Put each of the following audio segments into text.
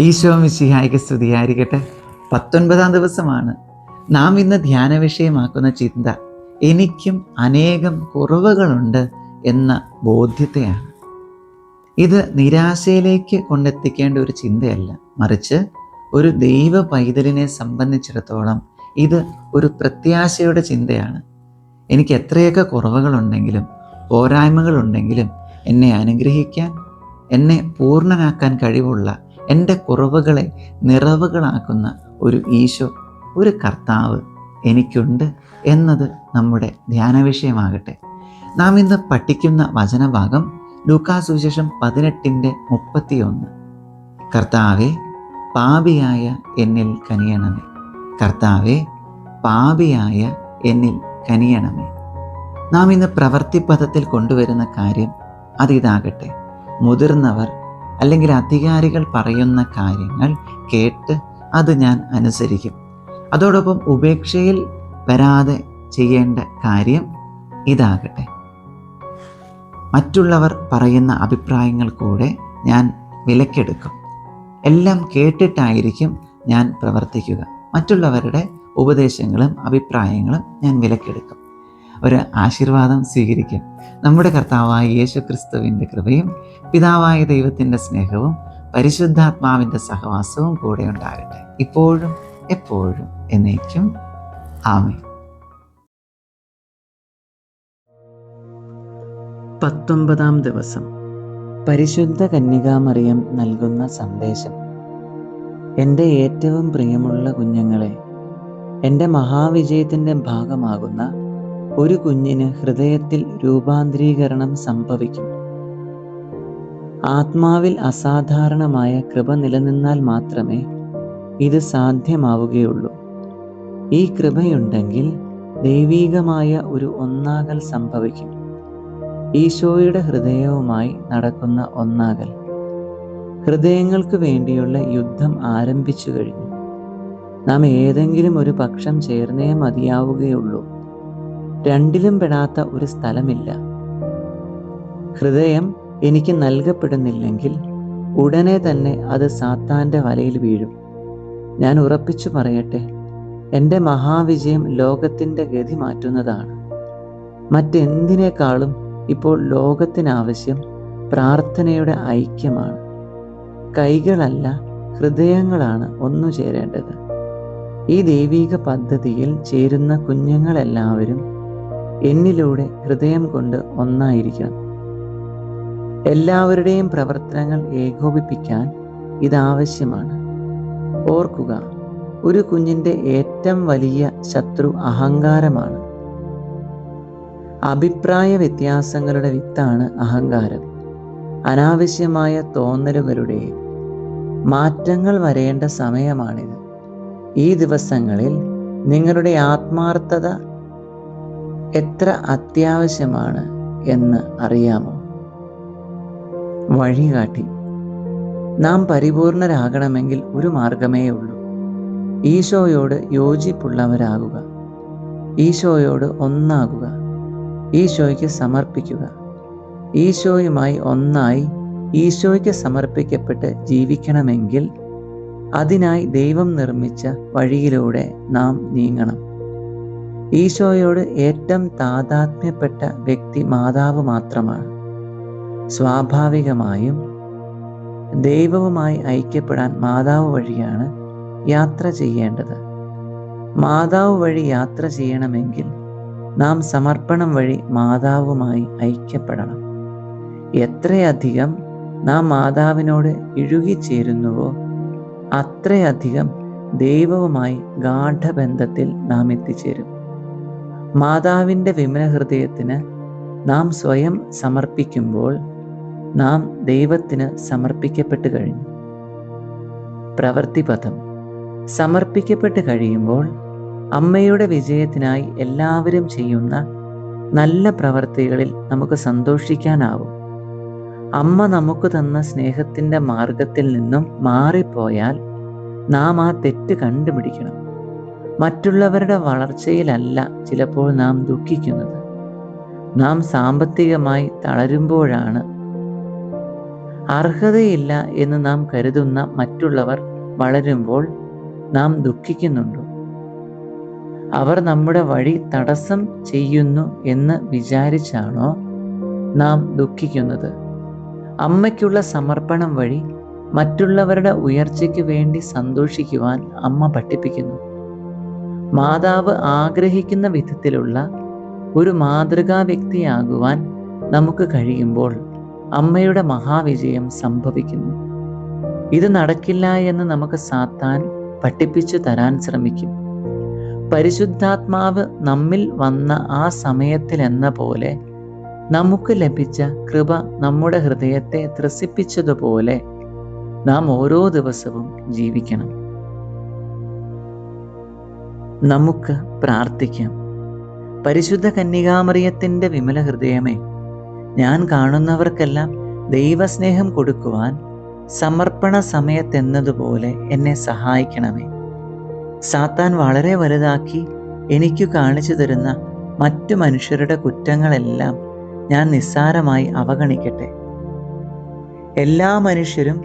ഈശോ മിശിഹായിക്ക് സ്തുതിയായിരിക്കട്ടെ. പത്തൊൻപതാം ദിവസമാണ്. നാം ഇന്ന് ധ്യാന വിഷയമാക്കുന്ന ചിന്ത എനിക്കും അനേകം കുറവുകളുണ്ട് എന്ന ബോധ്യത്തെയാണ്. ഇത് നിരാശയിലേക്ക് കൊണ്ടെത്തിക്കേണ്ട ഒരു ചിന്തയല്ല. മറിച്ച് ഒരു ദൈവ പൈതലിനെ സംബന്ധിച്ചിടത്തോളം ഇത് ഒരു പ്രത്യാശയുടെ ചിന്തയാണ്. എനിക്ക് എത്രയൊക്കെ കുറവുകളുണ്ടെങ്കിലും പോരായ്മകളുണ്ടെങ്കിലും എന്നെ അനുഗ്രഹിക്കാൻ എന്നെ പൂർണനാക്കാൻ കഴിവുള്ള എന്റെ കുറവുകളെ നിറവുകളാക്കുന്ന ഒരു ഈശോ ഒരു കർത്താവ് എനിക്കുണ്ട് എന്നത് നമ്മുടെ ധ്യാന വിഷയമാകട്ടെ. നാം ഇന്ന് പഠിക്കുന്ന വചനഭാഗം ലൂക്കാസുവിശേഷം പതിനെട്ടിന്റെ മുപ്പത്തിയൊന്ന്. കർത്താവെ പാപിയായ എന്നിൽ കനിയണമേ. കർത്താവെ പാപിയായ എന്നിൽ കനിയണമേ. നാം ഇന്ന് പ്രവൃത്തി പദത്തിൽ കൊണ്ടുവരുന്ന കാര്യം അതിതാകട്ടെ. മുതിർന്നവർ അല്ലെങ്കിൽ അധികാരികൾ പറയുന്ന കാര്യങ്ങൾ കേട്ട് അത് ഞാൻ അനുസരിക്കും. അതോടൊപ്പം ഉപേക്ഷയിൽ വരാതെ ചെയ്യേണ്ട കാര്യം ഇതാകട്ടെ. മറ്റുള്ളവർ പറയുന്ന അഭിപ്രായങ്ങൾ കൂടെ ഞാൻ വിലക്കെടുക്കും. എല്ലാം കേട്ടിട്ടായിരിക്കും ഞാൻ പ്രവർത്തിക്കുക. മറ്റുള്ളവരുടെ ഉപദേശങ്ങളും അഭിപ്രായങ്ങളും ഞാൻ വിലക്കെടുക്കും. ഒരു ആശീർവാദം സ്വീകരിക്കാം. നമ്മുടെ കർത്താവായ യേശു ക്രിസ്തുവിന്റെ കൃപയും പിതാവായ ദൈവത്തിന്റെ സ്നേഹവും പരിശുദ്ധാത്മാവിന്റെ സഹവാസവും കൂടെ ഉണ്ടാകട്ടെ. ഇപ്പോഴും എപ്പോഴും എന്നേക്കും. ആമേ പത്തൊമ്പതാം ദിവസം. പരിശുദ്ധ കന്യകാമറിയം നൽകുന്ന സന്ദേശം. എന്റെ ഏറ്റവും പ്രിയമുള്ള കുഞ്ഞുങ്ങളെ എന്റെ മഹാവിജയത്തിന്റെ ഭാഗമാകുന്ന ഒരു കുഞ്ഞിന് ഹൃദയത്തിൽ രൂപാന്തരീകരണം സംഭവിക്കും. ആത്മാവിൽ അസാധാരണമായ കൃപ നിലനിന്നാൽ മാത്രമേ ഇത് സാധ്യമാവുകയുള്ളൂ. ഈ കൃപയുണ്ടെങ്കിൽ ദൈവീകമായ ഒരു ഒന്നാകൽ സംഭവിക്കും. ഈശോയുടെ ഹൃദയവുമായി നടക്കുന്ന ഒന്നാകൽ. ഹൃദയങ്ങൾക്ക് വേണ്ടിയുള്ള യുദ്ധം ആരംഭിച്ചു കഴിഞ്ഞു. നാം ഏതെങ്കിലും ഒരു പക്ഷം ചേർന്നേ മതിയാവുകയുള്ളൂ. രണ്ടിലും പെടാത്ത ഒരു സ്ഥലമില്ല. ഹൃദയം എനിക്ക് നൽകപ്പെടുന്നില്ലെങ്കിൽ ഉടനെ തന്നെ അത് സാത്താന്റെ വലയിൽ വീഴും. ഞാൻ ഉറപ്പിച്ചു പറയട്ടെ എന്റെ മഹാവിജയം ലോകത്തിന്റെ ഗതി മാറ്റുന്നതാണ്. മറ്റെന്തിനേക്കാളും ഇപ്പോൾ ലോകത്തിനാവശ്യം പ്രാർത്ഥനയുടെ ഐക്യമാണ്. കൈകളല്ല ഹൃദയങ്ങളാണ് ഒന്നു ചേരേണ്ടത്. ഈ ദൈവീക പദ്ധതിയിൽ ചേരുന്ന കുഞ്ഞുങ്ങളെല്ലാവരും എന്നിലൂടെ ഹൃദയം കൊണ്ട് ഒന്നായിരിക്കണം. എല്ലാവരുടെയും പ്രവർത്തനങ്ങൾ ഏകോപിപ്പിക്കാൻ ഇതാവശ്യമാണ് ഓർക്കുക ഒരു കുഞ്ഞിന്റെ ഏറ്റവും വലിയ ശത്രു അഹങ്കാരമാണ്. അഭിപ്രായ വ്യത്യാസങ്ങളുടെ വിത്താണ് അഹങ്കാരം. അനാവശ്യമായ തോന്നലുകളുടെയും മാറ്റങ്ങൾ വരേണ്ട സമയമാണിത്. ഈ ദിവസങ്ങളിൽ നിങ്ങളുടെ ആത്മാർത്ഥത എത്ര അത്യാവശ്യമാണ് എന്ന് അറിയാമോ? വഴികാട്ടി നാം പരിപൂർണരാകണമെങ്കിൽ ഒരു മാർഗമേ ഉള്ളൂ. ഈശോയോട് യോജിപ്പുള്ളവരാകുക. ഈശോയോട് ഒന്നാകുക. ഈശോയ്ക്ക് സമർപ്പിക്കുക. ഈശോയുമായി ഒന്നായി ഈശോയ്ക്ക് സമർപ്പിക്കപ്പെട്ട് ജീവിക്കണമെങ്കിൽ അതിനായി ദൈവം നിർമ്മിച്ച വഴിയിലൂടെ നാം നീങ്ങണം. ഈശോയോട് ഏറ്റവും താതാത്മ്യപ്പെട്ട വ്യക്തി മാതാവ് മാത്രമാണ്. സ്വാഭാവികമായും ദൈവവുമായി ഐക്യപ്പെടാൻ മാതാവ് വഴിയാണ് യാത്ര ചെയ്യേണ്ടത്. മാതാവ് വഴി യാത്ര ചെയ്യണമെങ്കിൽ നാം സമർപ്പണം വഴി മാതാവുമായി ഐക്യപ്പെടണം. എത്രയധികം നാം മാതാവിനോട് ഇഴുകിച്ചേരുന്നുവോ അത്രയധികം ദൈവവുമായി ഗാഠബന്ധത്തിൽ നാം എത്തിച്ചേരും. മാതാവിന്റെ വിമല ഹൃദയത്തിന് നാം സ്വയം സമർപ്പിക്കുമ്പോൾ നാം ദൈവത്തിന് സമർപ്പിക്കപ്പെട്ട് കഴിഞ്ഞു. പ്രവൃത്തിപഥം സമർപ്പിക്കപ്പെട്ട് കഴിയുമ്പോൾ അമ്മയുടെ വിജയത്തിനായി എല്ലാവരും ചെയ്യുന്ന നല്ല പ്രവർത്തികളിൽ നമുക്ക് സന്തോഷിക്കാനാവും. അമ്മ നമുക്ക് തന്ന സ്നേഹത്തിന്റെ മാർഗത്തിൽ നിന്നും മാറിപ്പോയാൽ നാം ആ തെറ്റ് കണ്ടുപിടിക്കണം. മറ്റുള്ളവരുടെ വളർച്ചയിലല്ല ചിലപ്പോൾ നാം ദുഃഖിക്കുന്നത്. നാം സാമ്പത്തികമായി തളരുമ്പോഴാണ്. അർഹതയില്ല എന്ന് നാം കരുതുന്ന മറ്റുള്ളവർ വളരുമ്പോൾ നാം ദുഃഖിക്കുന്നുണ്ടോ? അവർ നമ്മുടെ വഴി തടസ്സം ചെയ്യുന്നു എന്ന് വിചാരിച്ചാണോ നാം ദുഃഖിക്കുന്നത്? അമ്മയ്ക്കുള്ള സമർപ്പണം വഴി മറ്റുള്ളവരുടെ ഉയർച്ചയ്ക്ക് വേണ്ടി സന്തോഷിക്കുവാൻ അമ്മ പഠിപ്പിക്കുന്നു. മാതാവ് ആഗ്രഹിക്കുന്ന വിധത്തിലുള്ള ഒരു മാതൃകാ വ്യക്തിയാകുവാൻ നമുക്ക് കഴിയുമ്പോൾ അമ്മയുടെ മഹാവിജയം സംഭവിക്കുന്നു. ഇത് നടക്കില്ല എന്ന് നമുക്ക് സാത്താൻ പഠിപ്പിച്ചു തരാൻ ശ്രമിക്കും. പരിശുദ്ധാത്മാവ് നമ്മിൽ വന്ന ആ സമയത്തിൽ എന്ന പോലെ നമുക്ക് ലഭിച്ച കൃപ നമ്മുടെ ഹൃദയത്തെ ത്രസിപ്പിച്ചതുപോലെ നാം ഓരോ ദിവസവും ജീവിക്കണം. നമുക്ക് പ്രാർത്ഥിക്കാം. പരിശുദ്ധ കന്യകാമറിയത്തിന്റെ വിമല ഹൃദയമേ ഞാൻ കാണുന്നവർക്കെല്ലാം ദൈവസ്നേഹം കൊടുക്കുവാൻ സമർപ്പണ സമയത്തെന്നതുപോലെ എന്നെ സഹായിക്കണമേ. സാത്താൻ വളരെ വലുതാക്കി എനിക്ക് കാണിച്ചു തരുന്ന മറ്റു മനുഷ്യരുടെ കുറ്റങ്ങളെല്ലാം ഞാൻ നിസ്സാരമായി അവഗണിക്കട്ടെ. എല്ലാ മനുഷ്യരും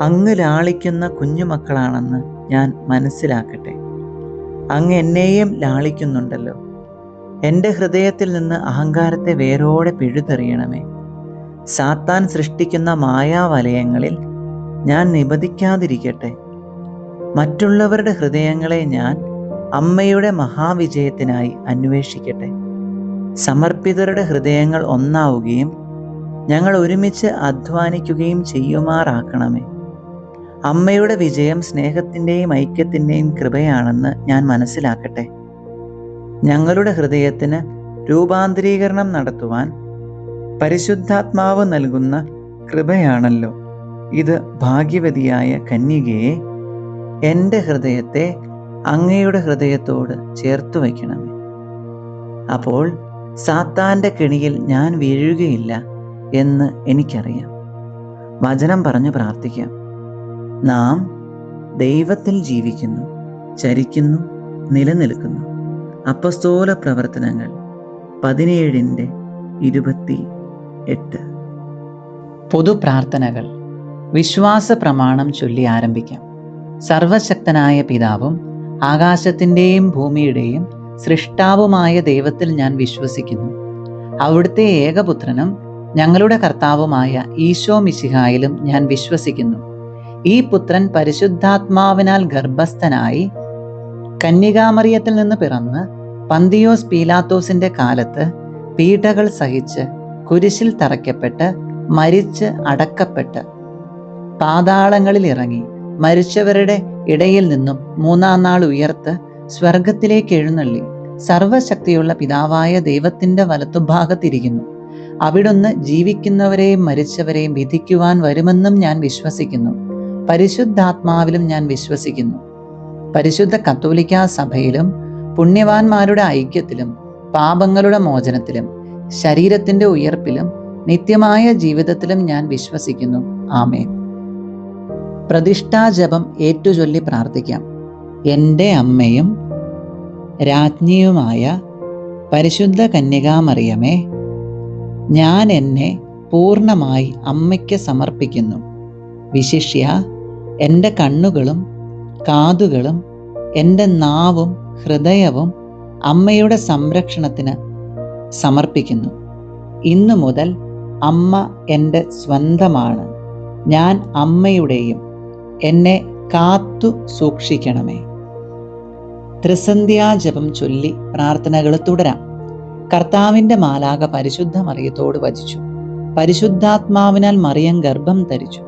അങ്ങ് ലാളിക്കുന്ന കുഞ്ഞുമക്കളാണെന്ന് ഞാൻ മനസ്സിലാക്കട്ടെ. അങ്ങ് എന്നെയും ലാളിക്കുന്നുണ്ടല്ലോ. എന്റെ ഹൃദയത്തിൽ നിന്ന് അഹങ്കാരത്തെ വേരോടെ പിഴുതെറിയണമേ. സാത്താൻ സൃഷ്ടിക്കുന്ന മായാവലയങ്ങളിൽ ഞാൻ നിബദിക്കാതിരിക്കട്ടെ മറ്റുള്ളവരുടെ ഹൃദയങ്ങളെ ഞാൻ അമ്മയുടെ മഹാവിജയത്തിനായി അന്വേഷിക്കട്ടെ. സമർപ്പിതരുടെ ഹൃദയങ്ങൾ ഒന്നാവുകയും ഞങ്ങൾ ഒരുമിച്ച് അധ്വാനിക്കുകയും ചെയ്യുമാറാക്കണമേ. അമ്മയുടെ വിജയം സ്നേഹത്തിന്റെയും ഐക്യത്തിന്റെയും കൃപയാണെന്ന് ഞാൻ മനസ്സിലാക്കട്ടെ. ഞങ്ങളുടെ ഹൃദയത്തിന് രൂപാന്തരീകരണം നടത്തുവാൻ പരിശുദ്ധാത്മാവ് നൽകുന്ന കൃപയാണല്ലോ. ഇത് ഭാഗ്യവതിയായ കന്യകയെ എന്റെ ഹൃദയത്തെ അങ്ങയുടെ ഹൃദയത്തോട് ചേർത്തു വയ്ക്കണമേ. അപ്പോൾ സാത്താന്റെ കെണിയിൽ ഞാൻ വീഴുകയില്ല എന്ന് എനിക്കറിയാം. വചനം പറഞ്ഞു പ്രാർത്ഥിക്കാം. നാം ദൈവത്തിൽ ജീവിക്കുന്നു ചരിക്കുന്നു നിലനിൽക്കുന്നു. അപ്പസ്തോല പ്രവർത്തനങ്ങൾ പതിനേഴിന്റെ ഇരുപത്തി എട്ട് പൊതുപ്രാർത്ഥനകൾ. വിശ്വാസ പ്രമാണം ചൊല്ലി ആരംഭിക്കാം. സർവശക്തനായ പിതാവും ആകാശത്തിന്റെയും ഭൂമിയുടെയും സൃഷ്ടാവുമായ ദൈവത്തിൽ ഞാൻ വിശ്വസിക്കുന്നു. അവിടുത്തെ ഏകപുത്രനും ഞങ്ങളുടെ കർത്താവുമായ ഈശോ മിശിഹായിലും ഞാൻ വിശ്വസിക്കുന്നു. ഈ പുത്രൻ പരിശുദ്ധാത്മാവിനാൽ ഗർഭസ്ഥനായി കന്യകാമറിയത്തിൽ നിന്ന് പിറന്ന് പന്തിയോസ് പീലാത്തോസിന്റെ കാലത്ത് പീഡകൾ സഹിച്ച് കുരിശിൽ തറയ്ക്കപ്പെട്ട് മരിച്ച് അടക്കപ്പെട്ട് പാതാളങ്ങളിൽ ഇറങ്ങി മരിച്ചവരുടെ ഇടയിൽ നിന്നും മൂന്നാം നാൾ ഉയർത്ത് സ്വർഗത്തിലേക്ക് എഴുന്നള്ളി. സർവശക്തിയുള്ള പിതാവായ ദൈവത്തിന്റെ വലത്തുഭാഗത്തിരിക്കുന്നു. അവിടുന്ന് ജീവിക്കുന്നവരെയും മരിച്ചവരെയും വിധിക്കുവാൻ വരുമെന്നും ഞാൻ വിശ്വസിക്കുന്നു. പരിശുദ്ധാത്മാവിലും ഞാൻ വിശ്വസിക്കുന്നു. പരിശുദ്ധ കത്തോലിക്ക സഭയിലും പുണ്യവാന്മാരുടെ ഐക്യത്തിലും പാപങ്ങളുടെ മോചനത്തിലും ശരീരത്തിന്റെ ഉയർപ്പിലും നിത്യമായ ജീവിതത്തിലും ഞാൻ വിശ്വസിക്കുന്നു. ആമേൻ. പ്രതിഷ്ഠാജപം ഏറ്റുചൊല്ലി പ്രാർത്ഥിക്കാം. എന്റെ അമ്മയും രാജ്ഞിയുമായ പരിശുദ്ധ കന്യകാമറിയമേ ഞാൻ എന്നെ പൂർണമായി അമ്മയ്ക്ക് സമർപ്പിക്കുന്നു. വിശിഷ്യ എന്റെ കണ്ണുകളും കാതുകളും എന്റെ നാവും ഹൃദയവും അമ്മയുടെ സംരക്ഷണത്തിന് സമർപ്പിക്കുന്നു. ഇന്നു മുതൽ അമ്മ എന്റെ സ്വന്തമാണ്. ഞാൻ അമ്മയുടെയും എന്നെ കാത്തു സൂക്ഷിക്കണമേ. ത്രിസന്ധ്യാജപം ചൊല്ലി പ്രാർത്ഥനകൾ തുടരാം. കർത്താവിന്റെ മാലാക പരിശുദ്ധ മറിയത്തോട് വചിച്ചു. പരിശുദ്ധാത്മാവിനാൽ മറിയം ഗർഭം ധരിച്ചു.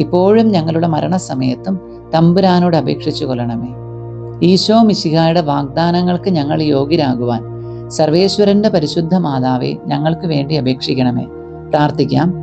ഇപ്പോഴും ഞങ്ങളുടെ മരണസമയത്തും തമ്പുരാനോട് അപേക്ഷിച്ചു കൊള്ളണമേ. ഈശോ മിശിഹായുടെ വാഗ്ദാനങ്ങൾക്ക് ഞങ്ങൾ യോഗ്യരാകുവാൻ സർവേശ്വരന്റെ പരിശുദ്ധ മാതാവെ ഞങ്ങൾക്ക് വേണ്ടി അപേക്ഷിക്കണമേ. പ്രാർത്ഥിക്കാം.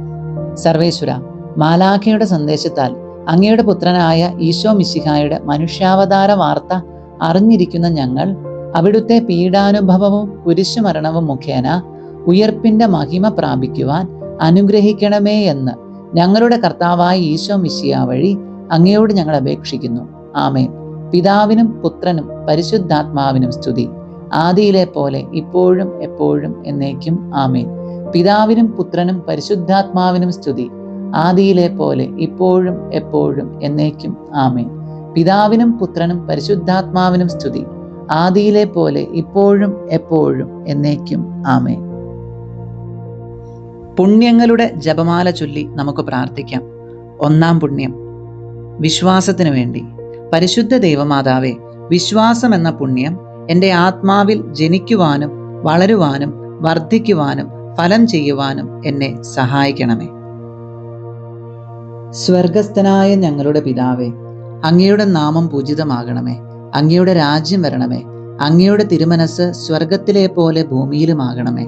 സർവേശ്വര മാലാഖയുടെ സന്ദേശത്താൽ അങ്ങയുടെ പുത്രനായ ഈശോ മിശിഹായുടെ മനുഷ്യാവതാര വാർത്ത അറിഞ്ഞിരിക്കുന്ന ഞങ്ങൾ അവിടുത്തെ പീഡാനുഭവവും കുരിശുമരണവും മുഖേന ഉയർപ്പിന്റെ മഹിമ പ്രാപിക്കുവാൻ അനുഗ്രഹിക്കണമേ എന്ന് ഞങ്ങളുടെ കർത്താവായ ഈശോ മിശിയ വഴി അങ്ങയോട് ഞങ്ങൾ അപേക്ഷിക്കുന്നു. ആമേൻ. പിതാവിനും പുത്രനും പരിശുദ്ധാത്മാവിനും സ്തുതി. ആദിയിലെ പോലെ ഇപ്പോഴും എപ്പോഴും എന്നേക്കും ആമേൻ. പിതാവിനും പുത്രനും പരിശുദ്ധാത്മാവിനും സ്തുതി. ആദിയിലെ പോലെ ഇപ്പോഴും എപ്പോഴും എന്നേക്കും ആമേൻ. പിതാവിനും പുത്രനും പരിശുദ്ധാത്മാവിനും സ്തുതി. ആദിയിലെ പോലെ ഇപ്പോഴും എപ്പോഴും എന്നേക്കും ആമേൻ. പുണ്യങ്ങളുടെ ജപമാല ചൊല്ലി നമുക്ക് പ്രാർത്ഥിക്കാം. ഒന്നാം പുണ്യം. വിശ്വാസത്തിനു വേണ്ടി. പരിശുദ്ധ ദൈവമാതാവേ വിശ്വാസം എന്ന പുണ്യം എന്റെ ആത്മാവിൽ ജനിക്കുവാനും വളരുവാനും വർദ്ധിക്കുവാനും ഫലം ചെയ്യുവാനും എന്നെ സഹായിക്കണമേ. സ്വർഗസ്ഥനായ ഞങ്ങളുടെ പിതാവേ അങ്ങയുടെ നാമം പൂജിതമാകണമേ. അങ്ങയുടെ രാജ്യം വരണമേ. അങ്ങയുടെ തിരുമനസ് സ്വർഗത്തിലെ പോലെ ഭൂമിയിലുമാകണമേ.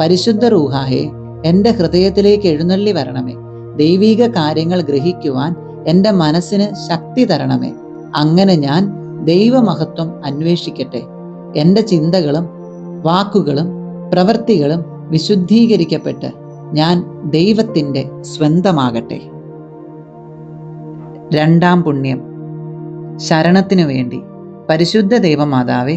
പരിശുദ്ധ റൂഹായെ എന്റെ ഹൃദയത്തിലേക്ക് എഴുന്നള്ളി വരണമേ. ദൈവീക കാര്യങ്ങൾ ഗ്രഹിക്കുവാൻ എന്റെ മനസ്സിന് ശക്തി തരണമേ. അങ്ങനെ ഞാൻ ദൈവമഹത്വം അന്വേഷിക്കട്ടെ. എന്റെ ചിന്തകളും വാക്കുകളും പ്രവൃത്തികളും വിശുദ്ധീകരിക്കപ്പെട്ട് ഞാൻ ദൈവത്തിന്റെ സ്വന്തമാകട്ടെ. രണ്ടാം പുണ്യം. ശരണത്തിനു വേണ്ടി. പരിശുദ്ധ ദൈവമാതാവെ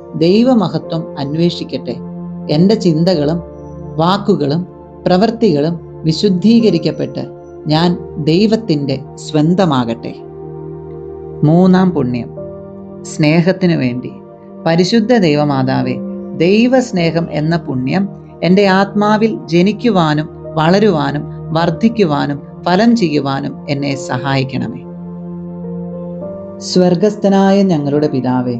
ദൈവമഹത്വം അന്വേഷിക്കട്ടെ. എന്റെ ചിന്തകളും വാക്കുകളും പ്രവൃത്തികളും വിശുദ്ധീകരിക്കപ്പെട്ട് ഞാൻ ദൈവത്തിന്റെ സ്വന്തമാകട്ടെ. മൂന്നാം പുണ്യം. സ്നേഹത്തിനു വേണ്ടി. പരിശുദ്ധ ദൈവമാതാവെ ദൈവസ്നേഹം എന്ന പുണ്യം എന്റെ ആത്മാവിൽ ജനിക്കുവാനും വളരുവാനും വർദ്ധിക്കുവാനും ഫലം ചെയ്യുവാനും എന്നെ സഹായിക്കണമേ. സ്വർഗസ്ഥനായ ഞങ്ങളുടെ പിതാവേ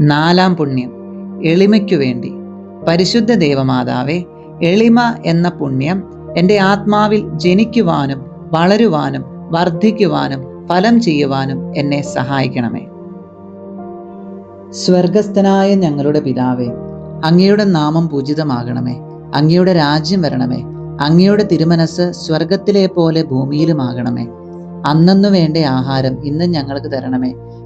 നാലാം പുണ്യം. എളിമയ്ക്കു വേണ്ടി. പരിശുദ്ധ ദേവമാതാവെ എളിമ എന്ന പുണ്യം എന്റെ ആത്മാവിൽ ജനിക്കുവാനും വളരുവാനും വർദ്ധിക്കുവാനും ഫലം ചെയ്യുവാനും എന്നെ സഹായിക്കണമേ. സ്വർഗസ്ഥനായ ഞങ്ങളുടെ പിതാവേ അങ്ങയുടെ നാമം പൂജിതമാകണമേ. അങ്ങയുടെ രാജ്യം വരണമേ. അങ്ങയുടെ തിരുമനസ് സ്വർഗത്തിലെ പോലെ ഭൂമിയിലുമാകണമേ. അന്നു വേണ്ട ആഹാരം ഇന്ന് ഞങ്ങൾക്ക് തരണമേ.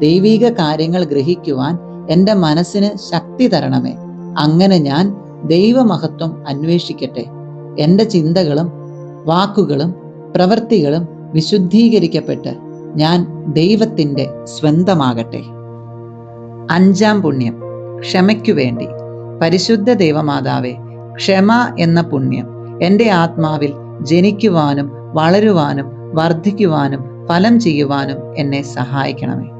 ദൈവീക കാര്യങ്ങൾ ഗ്രഹിക്കുവാൻ എന്റെ മനസ്സിന് ശക്തി തരണമേ. അങ്ങനെ ഞാൻ ദൈവമഹത്വം അന്വേഷിക്കട്ടെ. എന്റെ ചിന്തകളും വാക്കുകളും പ്രവൃത്തികളും വിശുദ്ധീകരിക്കപ്പെട്ട് ഞാൻ ദൈവത്തിന്റെ സ്വന്തമാകട്ടെ. അഞ്ചാം പുണ്യം. ക്ഷമയ്ക്കു വേണ്ടി. പരിശുദ്ധ ദൈവമാതാവേ ക്ഷമ എന്ന പുണ്യം എന്റെ ആത്മാവിൽ ജനിക്കുവാനും വളരുവാനും വർദ്ധിക്കുവാനും ഫലം ചെയ്യുവാനും എന്നെ സഹായിക്കണമേ.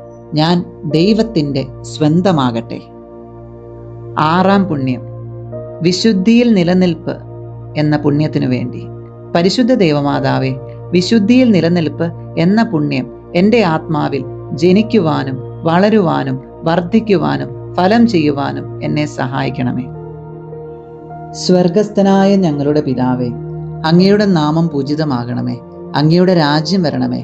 ഞാൻ ദൈവത്തിന്റെ സ്വന്തമാകട്ടെ. ആറാം പുണ്യം. വിശുദ്ധിയിൽ നിലനിൽപ്പ് എന്ന പുണ്യത്തിനു വേണ്ടി. പരിശുദ്ധ ദൈവമാതാവെ വിശുദ്ധിയിൽ നിലനിൽപ്പ് എന്ന പുണ്യം എന്റെ ആത്മാവിൽ ജനിക്കുവാനും വളരുവാനും വർദ്ധിക്കുവാനും ഫലം ചെയ്യുവാനും എന്നെ സഹായിക്കണമേ. സ്വർഗസ്ഥനായ ഞങ്ങളുടെ പിതാവേ അങ്ങയുടെ നാമം പൂജിതമാകണമേ. അങ്ങയുടെ രാജ്യം വരണമേ.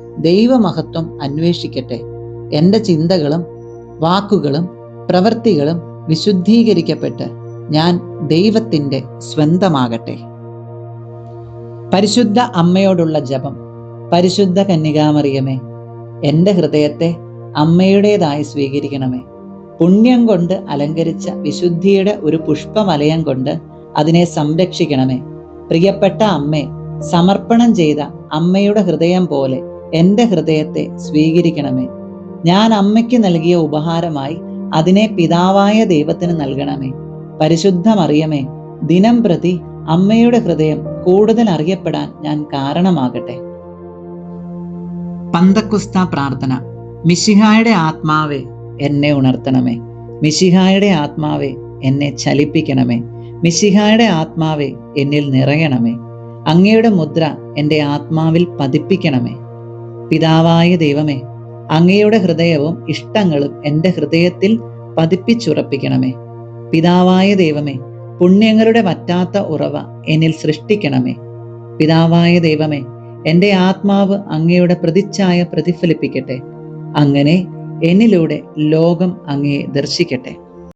ദൈവമഹത്വം അന്വേഷിക്കട്ടെ. എന്റെ ചിന്തകളും വാക്കുകളും പ്രവൃത്തികളും വിശുദ്ധീകരിക്കപ്പെട്ട് ഞാൻ ദൈവത്തിന്റെ സ്വന്തമാകട്ടെ. പരിശുദ്ധ അമ്മയോടുള്ള ജപം. പരിശുദ്ധ കന്യകാമറിയമേ എന്റെ ഹൃദയത്തെ അമ്മയുടേതായി സ്വീകരിക്കണമേ. പുണ്യം കൊണ്ട് അലങ്കരിച്ച വിശുദ്ധിയുടെ ഒരു പുഷ്പമലയം കൊണ്ട് അതിനെ സംരക്ഷിക്കണമേ. പ്രിയപ്പെട്ട അമ്മേ സമർപ്പണം ചെയ്ത അമ്മയുടെ ഹൃദയം പോലെ എന്റെ ഹൃദയത്തെ സ്വീകരിക്കണമേ. ഞാൻ അമ്മയ്ക്ക് നൽകിയ ഉപഹാരമായി അതിനെ പിതാവായ ദൈവത്തിന് നൽകണമേ. പരിശുദ്ധ മറിയമേ ദിനം പ്രതി അമ്മയുടെ ഹൃദയം കൂടുതൽ അറിയപ്പെടാൻ ഞാൻ കാരണമാകട്ടെ. പന്തക്കുസ്ത പ്രാർത്ഥന. മിശിഹായുടെ ആത്മാവെ എന്നെ ഉണർത്തണമേ. മിശിഹായുടെ ആത്മാവെ എന്നെ ചലിപ്പിക്കണമേ. മിശിഹായുടെ ആത്മാവെ എന്നിൽ നിറയണമേ. അങ്ങയുടെ മുദ്ര എന്റെ ആത്മാവിൽ പതിപ്പിക്കണമേ. പിതാവായ ദൈവമേ അങ്ങയുടെ ഹൃദയവും ഇഷ്ടങ്ങളും എന്റെ ഹൃദയത്തിൽ പതിപ്പിച്ചുറപ്പിക്കണമേ. പിതാവായ ദൈവമേ പുണ്യങ്ങളുടെ വറ്റാത്ത ഉറവ എന്നിൽ സൃഷ്ടിക്കണമേ. പിതാവായ ദൈവമേ എന്റെ ആത്മാവ് അങ്ങയുടെ പ്രതിച്ഛായ പ്രതിഫലിപ്പിക്കട്ടെ. അങ്ങനെ എന്നിലൂടെ ലോകം അങ്ങയെ ദർശിക്കട്ടെ.